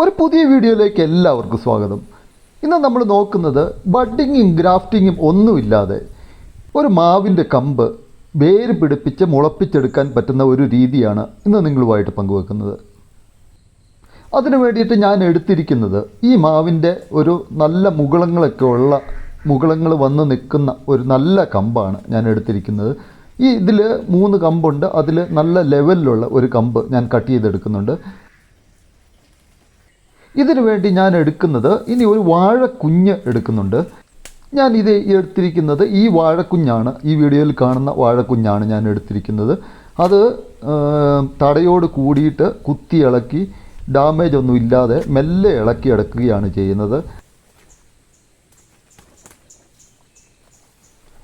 ഒരു പുതിയ വീഡിയോയിലേക്ക് എല്ലാവർക്കും സ്വാഗതം. ഇന്ന് നമ്മൾ നോക്കുന്നത് ബഡ്ഡിങ്ങും ഗ്രാഫ്റ്റിങ്ങും ഒന്നുമില്ലാതെ ഒരു മാവിന്റെ കമ്പ് വേര് പിടിപ്പിച്ച് മുളപ്പിച്ചെടുക്കാൻ പറ്റുന്ന ഒരു രീതിയാണ് ഇന്ന് നിങ്ങളുമായിട്ട് പങ്കുവെക്കുന്നത്. അതിനു വേണ്ടിയിട്ട് ഞാൻ എടുത്തിരിക്കുന്നത് ഈ മാവിന്റെ ഒരു നല്ല മുകളങ്ങളൊക്കെ ഉള്ള മുകളങ്ങൾ വന്ന് നിൽക്കുന്ന ഒരു നല്ല കമ്പാണ് ഞാൻ എടുത്തിരിക്കുന്നത്. ഈ ഇതിൽ മൂന്ന് കമ്പുണ്ട്. അതിൽ നല്ല ലെവലിലുള്ള ഒരു കമ്പ് ഞാൻ കട്ട് ചെയ്തെടുക്കുന്നുണ്ട്. ഇതിനു വേണ്ടി ഞാൻ എടുക്കുന്നത് ഇനി ഒരു വാഴക്കുഞ്ഞ് എടുക്കുന്നുണ്ട്. ഞാൻ ഇത് എടുത്തിരിക്കുന്നത് ഈ വാഴക്കുഞ്ഞാണ്. ഈ വീഡിയോയിൽ കാണുന്ന വാഴക്കുഞ്ഞാണ് ഞാൻ എടുത്തിരിക്കുന്നത്. അത് തടയോട് കൂടിയിട്ട് കുത്തി ഇളക്കി ഡാമേജ് ഒന്നും ഇല്ലാതെ മെല്ലെ ഇളക്കി എടുക്കുകയാണ് ചെയ്യുന്നത്.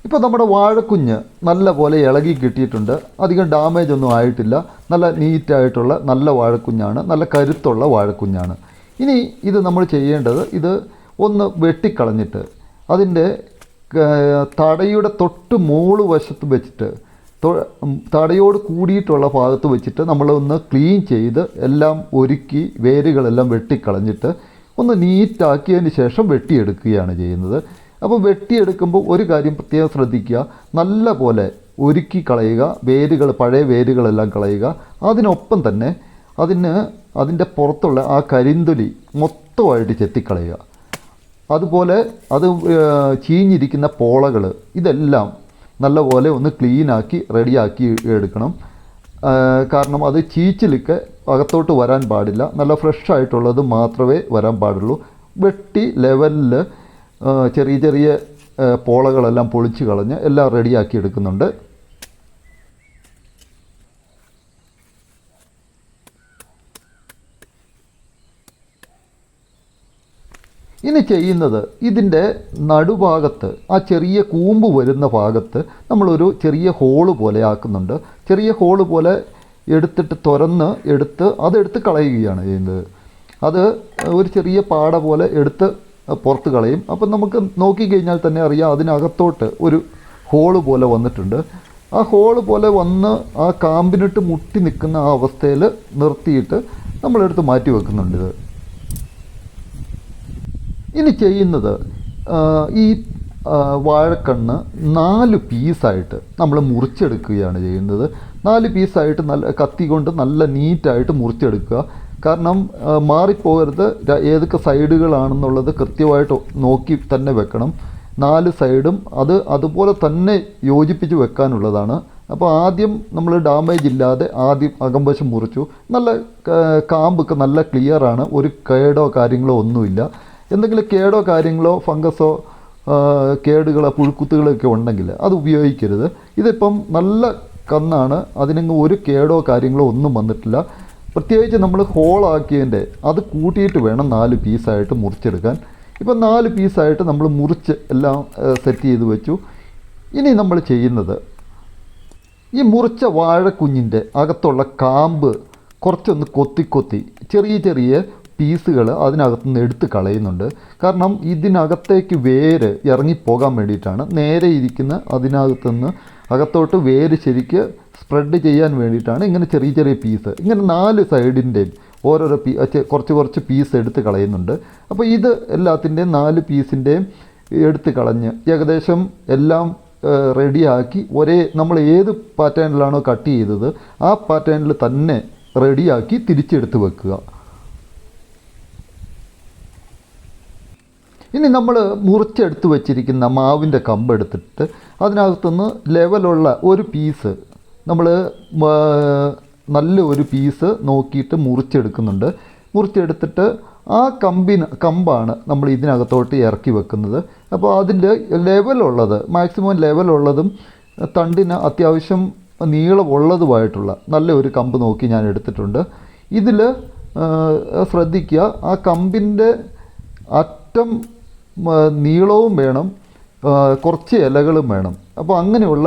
ഇപ്പോൾ നമ്മുടെ വാഴക്കുഞ്ഞ് നല്ല പോലെ ഇളകി കിട്ടിയിട്ടുണ്ട്. അധികം ഡാമേജ് ഒന്നും ആയിട്ടില്ല. നല്ല നീറ്റായിട്ടുള്ള നല്ല വാഴക്കുഞ്ഞാണ്. നല്ല കരുത്തുള്ള വാഴക്കുഞ്ഞാണ്. ഇനി ഇത് നമ്മൾ ചെയ്യേണ്ടത് ഇത് ഒന്ന് വെട്ടിക്കളഞ്ഞിട്ട് അതിന്റെ തടയുടെ തൊട്ട് മോൾ വശത്ത് വെച്ചിട്ട് തടയോട് കൂടിയിട്ടുള്ള ഭാഗത്ത് വെച്ചിട്ട് നമ്മളൊന്ന് ക്ലീൻ ചെയ്ത് എല്ലാം ഒരുക്കി വേരുകളെല്ലാം വെട്ടിക്കളഞ്ഞിട്ട് ഒന്ന് നീറ്റാക്കിയതിന് ശേഷം വെട്ടിയെടുക്കുകയാണ് ചെയ്യുന്നത്. അപ്പോൾ വെട്ടിയെടുക്കുമ്പോൾ ഒരു കാര്യം പ്രത്യേകം ശ്രദ്ധിക്കുക. നല്ല പോലെ ഒരുക്കി കളയുക. വേരുകൾ പഴയ വേരുകളെല്ലാം കളയുക. അതിനൊപ്പം തന്നെ അതിന് അതിന്റെ പുറത്തുള്ള ആ കരിന്തൊലി മൊത്തമായിട്ട് ചെത്തിക്കളയുക. അതുപോലെ അത് ചീഞ്ഞിരിക്കുന്ന പോളകൾ ഇതെല്ലാം നല്ലപോലെ ഒന്ന് ക്ലീനാക്കി റെഡിയാക്കി എടുക്കണം. കാരണം അത് ചീച്ചിലൊക്കെ അകത്തോട്ട് വരാൻ പാടില്ല. നല്ല ഫ്രഷ് ആയിട്ടുള്ളത് മാത്രമേ വരാൻ പാടുള്ളൂ. വെട്ടി ലെവലിൽ ചെറിയ ചെറിയ പോളകളെല്ലാം പൊളിച്ച് കളഞ്ഞ് എല്ലാം റെഡിയാക്കി എടുക്കുന്നുണ്ട്. ഇനി ചെയ്യുന്നത് ഇതിന്റെ നടുഭാഗത്ത് ആ ചെറിയ കൂമ്പ് വരുന്ന ഭാഗത്ത് നമ്മളൊരു ചെറിയ ഹോൾ പോലെ ആക്കുന്നുണ്ട്. ചെറിയ ഹോൾ പോലെ എടുത്തിട്ട് തുറന്ന് എടുത്ത് അതെടുത്ത് കളയുകയാണ് ചെയ്യുന്നത്. അത് ഒരു ചെറിയ പാട പോലെ എടുത്ത് പുറത്ത് കളയും. അപ്പം നമുക്ക് നോക്കിക്കഴിഞ്ഞാൽ തന്നെ അറിയാം അതിനകത്തോട്ട് ഒരു ഹോൾ പോലെ വന്നിട്ടുണ്ട്. ആ ഹോൾ പോലെ വന്ന് ആ കാമ്പിനിട്ട് മുട്ടി നിൽക്കുന്ന ആ അവസ്ഥയിൽ നിർത്തിയിട്ട് നമ്മളെടുത്ത് മാറ്റി വെക്കുന്നുണ്ട് ഇത്. ഇനി ചെയ്യുന്നത് ഈ വാഴക്കണ്ണ് നാല് പീസായിട്ട് നമ്മൾ മുറിച്ചെടുക്കുകയാണ് ചെയ്യുന്നത്. നാല് പീസായിട്ട് നല്ല കത്തി കൊണ്ട് നല്ല നീറ്റായിട്ട് മുറിച്ചെടുക്കുക. കാരണം മാറിപ്പോകരുത്. ഏതൊക്കെ സൈഡുകളാണെന്നുള്ളത് കൃത്യമായിട്ട് നോക്കി തന്നെ വെക്കണം. നാല് സൈഡും അത് അതുപോലെ തന്നെ യോജിപ്പിച്ച് വെക്കാനുള്ളതാണ്. അപ്പോൾ ആദ്യം നമ്മൾ ഡാമേജ് ഇല്ലാതെ ആദ്യം അകംവശം മുറിച്ചു. നല്ല കാമ്പൊക്കെ നല്ല ക്ലിയറാണ്. ഒരു കേടോ കാര്യങ്ങളോ ഒന്നുമില്ല. എന്തെങ്കിലും കേടോ കാര്യങ്ങളോ ഫംഗസോ കേടുകളോ പുഴുക്കുത്തുകളോ ഒക്കെ ഉണ്ടെങ്കിൽ അത് ഉപയോഗിക്കരുത്. ഇതിപ്പം നല്ല കന്നാണ്. അതിനങ്ങ് ഒരു കേടോ കാര്യങ്ങളോ ഒന്നും വന്നിട്ടില്ല. പ്രത്യേകിച്ച് നമ്മൾ ഹോളാക്കിയതിന്റെ അത് കൂട്ടിയിട്ട് വേണം നാല് പീസായിട്ട് മുറിച്ചെടുക്കാൻ. ഇപ്പം നാല് പീസായിട്ട് നമ്മൾ മുറിച്ച് എല്ലാം സെറ്റ് ചെയ്ത് വെച്ചു. ഇനി നമ്മൾ ചെയ്യുന്നത് ഈ മുറിച്ച വാഴക്കുഞ്ഞിന്റെ അകത്തുള്ള കാമ്പ് കുറച്ചൊന്ന് കൊത്തി കൊത്തി ചെറിയ ചെറിയ പീസുകൾ അതിനകത്തുനിന്ന് എടുത്ത് കളയുന്നുണ്ട്. കാരണം ഇതിനകത്തേക്ക് വേര് ഇറങ്ങിപ്പോകാൻ വേണ്ടിയിട്ടാണ്. നേരെ ഇരിക്കുന്ന അതിനകത്തുനിന്ന് അകത്തോട്ട് വേര് ശരിക്ക് സ്പ്രെഡ് ചെയ്യാൻ വേണ്ടിയിട്ടാണ് ഇങ്ങനെ ചെറിയ ചെറിയ പീസ്. ഇങ്ങനെ നാല് സൈഡിന്റെയും ഓരോരോ പീ കുറച്ച് കുറച്ച് പീസ് എടുത്ത് കളയുന്നുണ്ട്. അപ്പോൾ ഇത് എല്ലാത്തിന്റെയും നാല് പീസിന്റെയും എടുത്ത് കളഞ്ഞ് ഏകദേശം എല്ലാം റെഡിയാക്കി ഒരേ നമ്മൾ ഏത് പാറ്റേണിലാണോ കട്ട് ചെയ്തത് ആ പാറ്റേണിൽ തന്നെ റെഡിയാക്കി തിരിച്ചെടുത്ത് വെക്കുക. ഇനി നമ്മൾ മുറിച്ചെടുത്ത് വെച്ചിരിക്കുന്ന മാവിന്റെ കമ്പ് എടുത്തിട്ട് അതിനകത്തുനിന്ന് ലെവലുള്ള ഒരു പീസ് നമ്മൾ നല്ല ഒരു പീസ് നോക്കിയിട്ട് മുറിച്ചെടുക്കുന്നുണ്ട്. മുറിച്ചെടുത്തിട്ട് ആ കമ്പിന് കമ്പാണ് നമ്മൾ ഇതിനകത്തോട്ട് ഇറക്കി വെക്കുന്നത്. അപ്പോൾ അതിന്റെ ലെവലുള്ളത് മാക്സിമം ലെവലുള്ളതും തണ്ടിന് അത്യാവശ്യം നീളമുള്ളതുമായിട്ടുള്ള നല്ല ഒരു കമ്പ് നോക്കി ഞാൻ എടുത്തിട്ടുണ്ട്. ഇതിൽ ശ്രദ്ധിക്കുക ആ കമ്പിന്റെ അറ്റം നീളവും വേണം കുറച്ച് ഇലകളും വേണം. അപ്പോൾ അങ്ങനെയുള്ള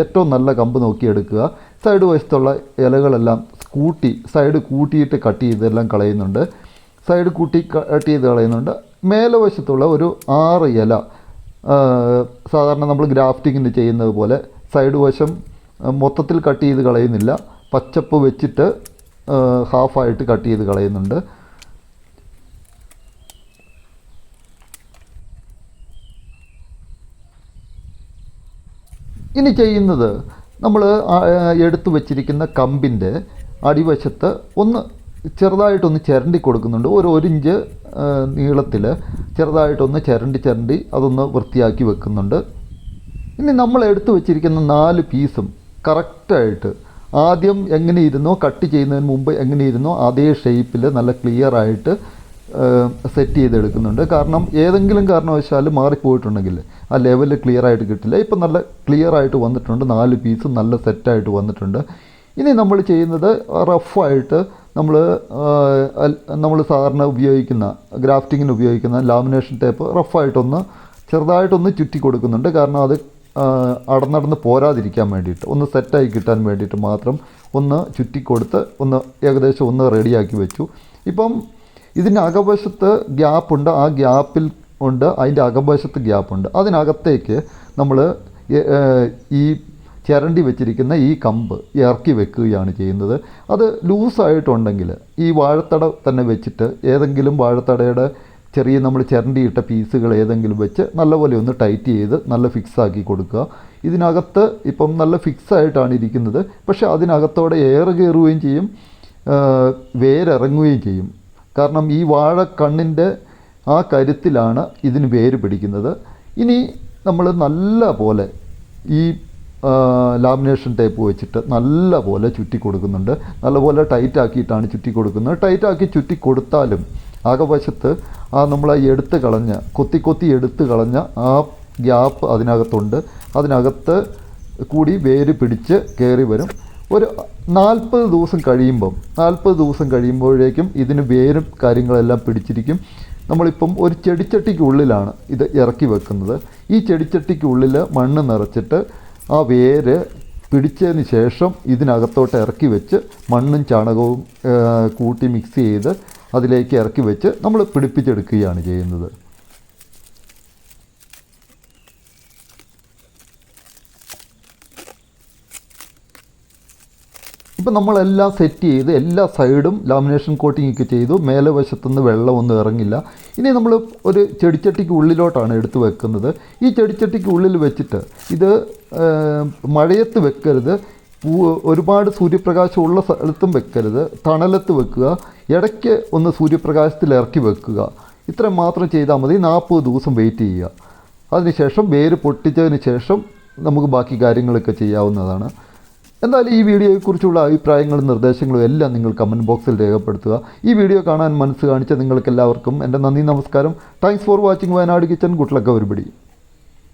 ഏറ്റവും നല്ല കമ്പ് നോക്കിയെടുക്കുക. സൈഡ് വശത്തുള്ള ഇലകളെല്ലാം കൂട്ടി സൈഡ് കൂട്ടിയിട്ട് കട്ട് ചെയ്തെല്ലാം കളയുന്നുണ്ട്. സൈഡ് കൂട്ടി കട്ട് ചെയ്ത് കളയുന്നുണ്ട്. മേലെ വശത്തുള്ള ഒരു ആറ് ഇല സാധാരണ നമ്മൾ ഗ്രാഫ്റ്റിങ്ങിന് ചെയ്യുന്നത് പോലെ സൈഡ് വശം മൊത്തത്തിൽ കട്ട് ചെയ്ത് കളയുന്നില്ല. പച്ചപ്പ് വെച്ചിട്ട് ഹാഫായിട്ട് കട്ട് ചെയ്ത് കളയുന്നുണ്ട്. ഇനി ചെയ്യുന്നത് നമ്മൾ എടുത്തു വച്ചിരിക്കുന്ന കമ്പിന്റെ അടിവശത്ത് ഒന്ന് ചെറുതായിട്ടൊന്ന് ചിരണ്ടി കൊടുക്കുന്നുണ്ട്. ഒരു ഒരു ഇഞ്ച് നീളത്തിൽ ചെറുതായിട്ടൊന്ന് ചിരണ്ടി ചിരണ്ടി അതൊന്ന് വൃത്തിയാക്കി വെക്കുന്നുണ്ട്. ഇനി നമ്മൾ എടുത്തു വച്ചിരിക്കുന്ന നാല് പീസും കറക്റ്റായിട്ട് ആദ്യം എങ്ങനെ ഇരുന്നോ കട്ട് ചെയ്യുന്നതിന് മുമ്പ് എങ്ങനെ ഇരുന്നോ അതേ ഷേപ്പിൽ നല്ല ക്ലിയർ ആയിട്ട് സെറ്റ് ചെയ്തെടുക്കുന്നുണ്ട്. കാരണം ഏതെങ്കിലും കാരണവശാൽ മാറിപ്പോയിട്ടുണ്ടെങ്കിൽ ആ ലെവൽ ക്ലിയർ ആയിട്ട് കിട്ടില്ല. ഇപ്പം നല്ല ക്ലിയർ ആയിട്ട് വന്നിട്ടുണ്ട്. നാല് പീസ് നല്ല സെറ്റായിട്ട് വന്നിട്ടുണ്ട്. ഇനി നമ്മൾ ചെയ്യുന്നത് റഫായിട്ട് നമ്മൾ നമ്മൾ സാധാരണ ഉപയോഗിക്കുന്ന ഗ്രാഫ്റ്റിങ്ങിന് ഉപയോഗിക്കുന്ന ലാമിനേഷൻ ടേപ്പ് റഫായിട്ടൊന്ന് ചെറുതായിട്ടൊന്ന് ചുറ്റി കൊടുക്കുന്നുണ്ട്. കാരണം അത് അടന്നടന്ന് പോരാതിരിക്കാൻ വേണ്ടിയിട്ട് ഒന്ന് സെറ്റായി കിട്ടാൻ വേണ്ടിയിട്ട് മാത്രം ഒന്ന് ചുറ്റിക്കൊടുത്ത് ഒന്ന് ഏകദേശം ഒന്ന് റെഡിയാക്കി വെച്ചു. ഇപ്പം ഇതിന്റെ അകവശത്ത് ഗ്യാപ്പുണ്ട് ആ ഗ്യാപ്പിൽ ഉണ്ട് അതിന്റെ അകവശത്ത് ഗ്യാപ്പുണ്ട് അതിനകത്തേക്ക് നമ്മൾ ഈ ചിരണ്ടി വെച്ചിരിക്കുന്ന ഈ കമ്പ് ഇറക്കി വെക്കുകയാണ് ചെയ്യുന്നത്. അത് ലൂസായിട്ടുണ്ടെങ്കിൽ ഈ വാഴത്തട തന്നെ വെച്ചിട്ട് ഏതെങ്കിലും വാഴത്തടയുടെ ചെറിയ നമ്മൾ ചിരണ്ടിയിട്ട പീസുകൾ ഏതെങ്കിലും വെച്ച് നല്ലപോലെ ഒന്ന് ടൈറ്റ് ചെയ്ത് നല്ല ഫിക്സ് ആക്കി കൊടുക്കുക. ഇതിനകത്ത് ഇപ്പം നല്ല ഫിക്സ് ആയിട്ടാണ് ഇരിക്കുന്നത്. പക്ഷേ അതിനകത്തോടെ എയർ കയറുകയും ചെയ്യും വേരിറങ്ങുകയും ചെയ്യും. കാരണം ഈ വാഴക്കണ്ണിന്റെ ആ കരുത്തിലാണ് ഇതിന് വേര് പിടിക്കുന്നത്. ഇനി നമ്മൾ നല്ല പോലെ ഈ ലാമിനേഷൻ ടേപ്പ് വെച്ചിട്ട് നല്ല പോലെ ചുറ്റി കൊടുക്കുന്നുണ്ട്. നല്ലപോലെ ടൈറ്റ് ആക്കിയിട്ടാണ് ചുറ്റി കൊടുക്കുന്നത്. ടൈറ്റാക്കി ചുറ്റി കൊടുത്താലും അകവശത്ത് ആ നമ്മൾ എടുത്ത് കളഞ്ഞ കൊത്തി കൊത്തി എടുത്ത് കളഞ്ഞ ആ ഗ്യാപ്പ് അതിനകത്തുണ്ട്. അതിനകത്ത് കൂടി വേര് പിടിച്ച് കയറി വരും. ഒരു നാൽപ്പത് ദിവസം കഴിയുമ്പം നാൽപ്പത് ദിവസം കഴിയുമ്പോഴേക്കും ഇതിന് വേരും കാര്യങ്ങളെല്ലാം പിടിച്ചിരിക്കും. നമ്മളിപ്പം ഒരു ചെടിച്ചട്ടിക്കുള്ളിലാണ് ഇത് ഇറക്കി വെക്കുന്നത്. ഈ ചെടിച്ചട്ടിക്കുള്ളിൽ മണ്ണ് നിറച്ചിട്ട് ആ വേര് പിടിച്ചതിന് ശേഷം ഇതിനകത്തോട്ട് ഇറക്കി വെച്ച് മണ്ണും ചാണകവും കൂട്ടി മിക്സ് ചെയ്ത് അതിലേക്ക് ഇറക്കി വെച്ച് നമ്മൾ പിടിപ്പിച്ചെടുക്കുകയാണ് ചെയ്യുന്നത്. ഇപ്പം നമ്മളെല്ലാം സെറ്റ് ചെയ്ത് എല്ലാ സൈഡും ലാമിനേഷൻ കോട്ടിംഗ് ഒക്കെ ചെയ്തു മേലെ വശത്തുനിന്ന് വെള്ളമൊന്നും ഇറങ്ങില്ല. ഇനി നമ്മൾ ഒരു ചെടിച്ചട്ടിക്ക് ഉള്ളിലോട്ടാണ് എടുത്തു വെക്കുന്നത്. ഈ ചെടിച്ചട്ടിക്ക് ഉള്ളിൽ വെച്ചിട്ട് ഇത് മഴയത്ത് വെക്കരുത്. ഒരുപാട് സൂര്യപ്രകാശം ഉള്ള സ്ഥലത്തും വെക്കരുത്. തണലത്ത് വെക്കുക. ഇടയ്ക്ക് ഒന്ന് സൂര്യപ്രകാശത്തിൽ ഇറക്കി വെക്കുക. ഇത്ര മാത്രം ചെയ്താൽ മതി. നാൽപ്പത് ദിവസം വെയിറ്റ് ചെയ്യുക. അതിനുശേഷം വേര് പൊട്ടിച്ചതിന് ശേഷം നമുക്ക് ബാക്കി കാര്യങ്ങളൊക്കെ ചെയ്യാവുന്നതാണ്. എന്തായാലും ഈ വീഡിയോയെക്കുറിച്ചുള്ള അഭിപ്രായങ്ങളും നിർദ്ദേശങ്ങളും എല്ലാം നിങ്ങൾ കമന്റ് ബോക്സിൽ രേഖപ്പെടുത്തുക. ഈ വീഡിയോ കാണാൻ മനസ്സ് കാണിച്ച നിങ്ങൾക്കെല്ലാവർക്കും എന്റെ നന്ദി നമസ്കാരം. Thanks for watching Wayanad kitchen good luck ഒരുപടി